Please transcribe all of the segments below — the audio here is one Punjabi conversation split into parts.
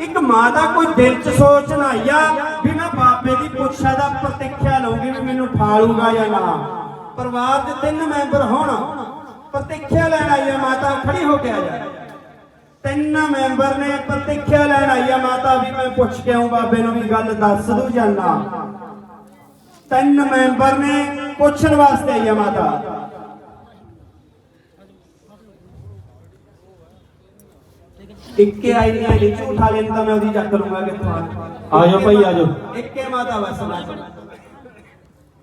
ਇੱਕ ਮਾਂ ਦਾ ਕੋਈ ਦਿਲ ਚ ਸੋਚ ਨਾ ਆਇਆ ਵੀ ਮੈਂ ਬਾਬੇ ਦੀ ਪੁੱਛਾ ਦਾ ਪ੍ਰਤੀਖਿਆ ਲਊਂਗੀ ਵੀ ਮੈਨੂੰ ਠਾਲੂਗਾ ਜਾਂ ਨਾ। ਪਰਿਵਾਰ ਦੇ ਤਿੰਨ ਮੈਂਬਰ ਹੋਣ, ਪ੍ਰਤੀਖਿਆ ਲੈਣ ਆਈ ਹੈ ਮਾਤਾ, ਖੜੀ ਹੋ ਕੇ ਆ ਜਾ। ਤਿੰਨ ਮੈਂਬਰ ਨੇ ਪ੍ਰਤੀਖਿਆ ਲੈਣ ਆਈ ਹੈ ਮਾਤਾ ਵੀ ਮੈਂ ਪੁੱਛ ਕੇ ਆਉਂ ਬਾਬੇ ਨੂੰ ਵੀ ਗੱਲ ਦੱਸ ਦੂ ਜਾਂ ਨਾ। ਤਿੰਨ ਮੈਂਬਰ ਨੇ ਪੁੱਛਣ ਵਾਸਤੇ ਆਈ ਹੈ ਮਾਤਾ। ਇੱਕੇ ਆਈ ਨਹੀਂ ਆਈ ਝੂਠਾ ਲੈਣ ਤਾਂ ਮੈਂ ਉਹਦੀ ਚੱਕ ਲੂੰਗਾ ਕਿੱਥੋਂ ਆ। ਆ ਜਾਓ ਭਾਈ ਆ ਜਾਓ। ਇੱਕੇ ਮਾਤਾ ਬਸ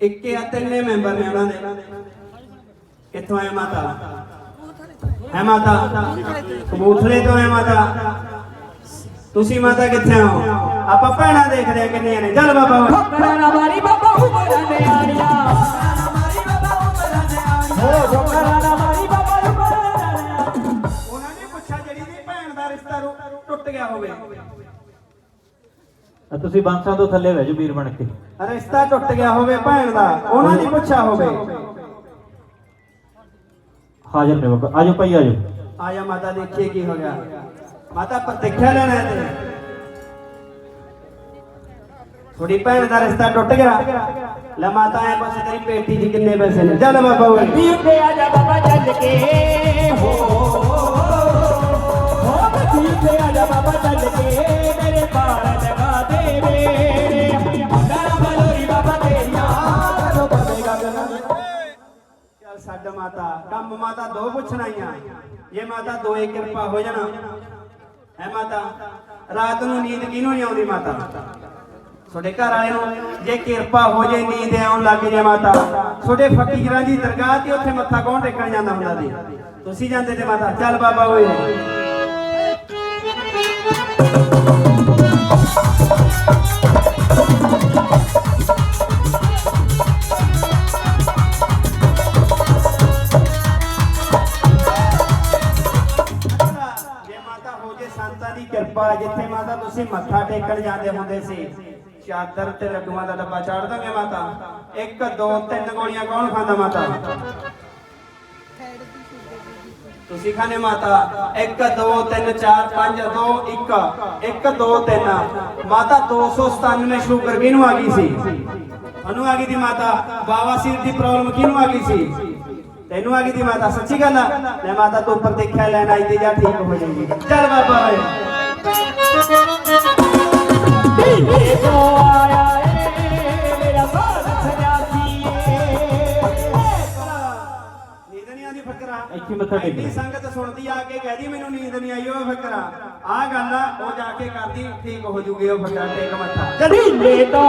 ਇੱਕੇ ਆ ਤਿੰਨੇ ਮੈਂਬਰ ਨੇ ਉਹਨਾਂ ਦੇ। ਕਿੱਥੋਂ ਆਏ ਮਾਤਾ? ਹੈ ਮਾਤਾ? ਕਬੂਤਰੇ ਤੋਂ ਆਏ ਮਾਤਾ। ਤੁਸੀਂ ਮਾਤਾ ਕਿੱਥੇ ਹੋ? ਆਪਾਂ ਭੈਣਾਂ ਦੇਖਦੇ ਆ ਕਿੰਨੀਆਂ ਨੇ। ਚੱਲ ਬਾਬਾ। ਠੋਕਰਾਂ ਮਾਰੀ ਬਾਬਾ ਉਮਰਾਂ ਦੇ ਆੜੀਆਂ। ਟੁੱਟ ਗਿਆ ਹੋਵੇ। ਤੁਸੀਂ ਬਾਂਸਾਂ ਤੋਂ ਥੱਲੇ ਬਹਿ ਜਾਓ ਵੀਰ ਬਣ ਕੇ। ਰਿਸ਼ਤਾ ਟੁੱਟ ਗਿਆ ਹੋਵੇ ਭੈਣ ਦਾ ਉਹਨਾਂ ਨੇ ਪੁੱਛਿਆ ਹੋਵੇ। ਹਾਜ਼ਰ ਨੇ ਬਾਬਾ ਆ ਜਾਓ ਭਾਈ ਆ ਜਾਓ ਆਇਆ ਮਾਤਾ ਦੇਖੀਏ ਕੀ ਹੋ ਗਿਆ। ਮਾਤਾ ਪ੍ਰਤੀਖਿਆ ਲੈਣਾ ਤੇ। ਥੋੜੀ ਭੈਣ ਦਾ ਰਿਸ਼ਤਾ ਟੁੱਟ ਗਿਆ। ਲੈ ਮਾਤਾ ਐ ਬਸ ਤੇਰੀ ਪੇਟੀ 'ਚ ਕਿੰਨੇ ਪੈਸੇ ਨੇ? ਚੱਲ ਬਾਬਾ ਓਏ। ਵੀ ਉੱਤੇ ਆ ਜਾ ਬਾਬਾ ਚੱਲ ਕੇ। ਮਾਤਾ, ਕੰਮ ਮਾਤਾ ਦੋ ਪੁੱਛਣ ਆਈਆਂ। ਮਾਤਾ ਦੋਏ ਕਿਰਪਾ ਹੋ ਜਾਣਾ, ਹੈ ਮਾਤਾ? ਰਾਤ ਨੂੰ ਨੀਂਦ ਕਿਹਨੂੰ ਨਹੀਂ ਆਉਂਦੀ ਮਾਤਾ? ਤੁਹਾਡੇ ਘਰ ਵਾਲੇ ਨੂੰ ਜੇ ਕਿਰਪਾ ਹੋ ਜੇ, ਨੀਂਦ ਆਉਣ ਲੱਗ ਜੇ ਮਾਤਾ। ਤੁਹਾਡੇ ਫਕੀਰਾਂ ਦੀ ਦਰਗਾਹ ਤੇ ਉੱਥੇ ਮੱਥਾ ਕੌਣ ਟੇਕਣ ਜਾਂਦਾ ਹੁੰਦਾ ਸੀ? ਤੁਸੀਂ ਜਾਂਦੇ ਤੇ ਮਾਤਾ, ਚੱਲ ਬਾਬਾ ਓਏ। ਦੀ ਕਿਰਪਾ ਜਿੱਥੇ ਮਾਤਾ ਤੁਸੀਂ ਮੱਥਾ ਟੇਕਣ ਜਾਂਦੇ ਹੁੰਦੇ ਸੀ। ਚਾਦਰ ਤੇ ਲੱਡੂਆਂ ਦਾ ਡੱਬਾ ਚਾੜ ਦੋਗੇ ਮਾਤਾ? ਇੱਕ, ਦੋ, ਤਿੰਨ ਗੋਲੀਆਂ ਕੌਣ ਖਾਂਦਾ ਮਾਤਾ? ਤੁਸੀਂ ਖਾਣੇ ਮਾਤਾ? 1 2 3 4 5 2 1 1 2 3 ਮਾਤਾ 297 ਸ਼ੂਗਰ ਕਿਹਨੂੰ ਆ ਗਈ ਸੀ? ਉਹਨੂੰ ਆ ਗਈ ਦੀ ਮਾਤਾ? ਬਾਵਾ ਸਿਰ ਦੀ ਪ੍ਰੋਬਲਮ ਕਿਹਨੂੰ ਆ ਗਈ ਸੀ? ਤੈਨੂੰ ਆ ਗਈ ਦੀ ਮਾਤਾ? ਸੱਚੀ ਗੱਲ ਆ? ਲੈ ਮਾਤਾ, ਤੂੰ ਉੱਪਰ ਦੇਖਿਆ, ਲੈਣ ਆਈ ਤੇ ਜਾ ਠੀਕ ਹੋ ਜਾਏਗੀ। ਚੱਲ ਬਾਬਾ ਓਏ। ਆਇਆ ਇੱਥੇ ਮੱਥਾ ਟੇਕ ਐਡੀ ਸੰਗਤ ਸੁਣਦੀ ਆ ਕੇ ਕਹਦੀ ਮੈਨੂੰ ਨੀਂਦ ਨਹੀਂ ਆਈ ਉਹ ਫਕਰਾ ਆ। ਗੱਲ ਆ ਉਹ ਜਾ ਕੇ ਕਰਦੀ ਠੀਕ ਹੋ ਜੂਗੀ ਉਹ ਫਕਰਾ ਟੇਕ ਮੱਥਾ। ਚੱਲ ਢੀਲੇ ਤੋਂ